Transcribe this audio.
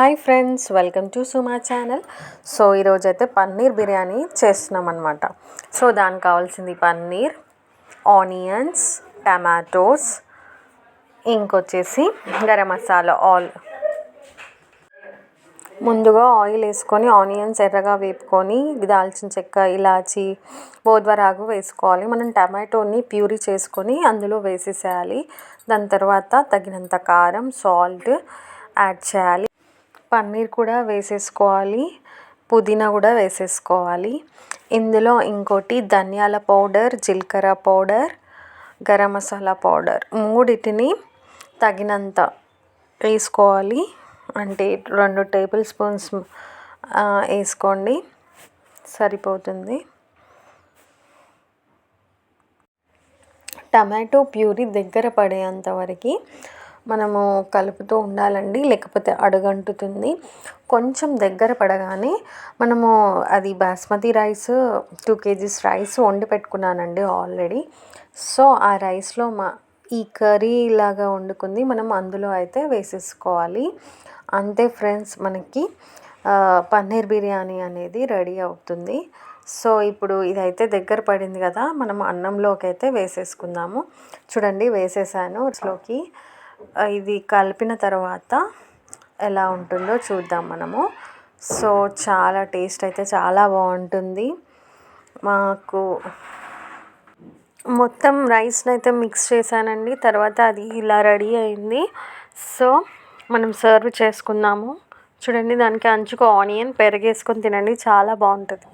Hi friends welcome to Suma channel. So ఈరోజు అయితే పన్నీర్ బిర్యానీ చేస్తున్నాం అనమాట సో దానికి కావాల్సింది పన్నీర్ ఆనియన్స్ టమాటోస్ ఇంకొచ్చేసి గరం మసాలా ఆల్. ముందుగా ఆయిల్ వేసుకొని ఆనియన్స్ ఎర్రగా వేపుకొని దాల్చిన చెక్క ఇలాచి బోద్వరాగు వేసుకోవాలి. మనం టమాటోని ప్యూరీ చేసుకొని అందులో వేసేసేయాలి. దాని తర్వాత తగినంత కారం సాల్ట్ యాడ్ చేయాలి. పన్నీర్ కూడా వేసేసుకోవాలి పుదీనా కూడా వేసేసుకోవాలి. ఇందులో ఇంకోటి ధనియాల పౌడర్ జీలకర్ర పౌడర్ గరం మసాలా పౌడర్. మూడింటిని తగినంత వేసుకోవాలి. అంటే రెండు టేబుల్ స్పూన్స్ వేసుకోండి. సరిపోతుంది. టమాటో ప్యూరీ దగ్గర పడేంత వరకు మనము కలుపుతూ ఉండాలండి లేకపోతే అడుగంటుతుంది. కొంచెం దగ్గర పడగానే మనము అది basmati rice two KGs rice వండి పెట్టుకున్నానండి ఆల్రెడీ. సో ఆ రైస్లో మా ఈ కర్రీ లాగా వండుకుంది. మనం అందులో అయితే వేసేసుకోవాలి. అంతే ఫ్రెండ్స్ మనకి పన్నీర్ బిర్యానీ అనేది రెడీ అవుతుంది. సో ఇప్పుడు ఇదైతే దగ్గర పడింది కదా మనం అన్నంలోకి అయితే వేసేసుకుందాము. చూడండి వేసేసాను. లోకి ఇది కలిపిన తర్వాత ఎలా ఉంటుందో చూద్దాం మనము. సో చాలా టేస్ట్ అయితే చాలా బాగుంటుంది. మాకు మొత్తం రైస్ని అయితే మిక్స్ చేశానండి. తర్వాత అది ఇలా రెడీ అయింది. సో మనం సర్వ్ చేసుకుందాము. చూడండి దానికి అంచుకు ఆనియన్ పెరగేసుకొని తినండి. చాలా బాగుంటుంది.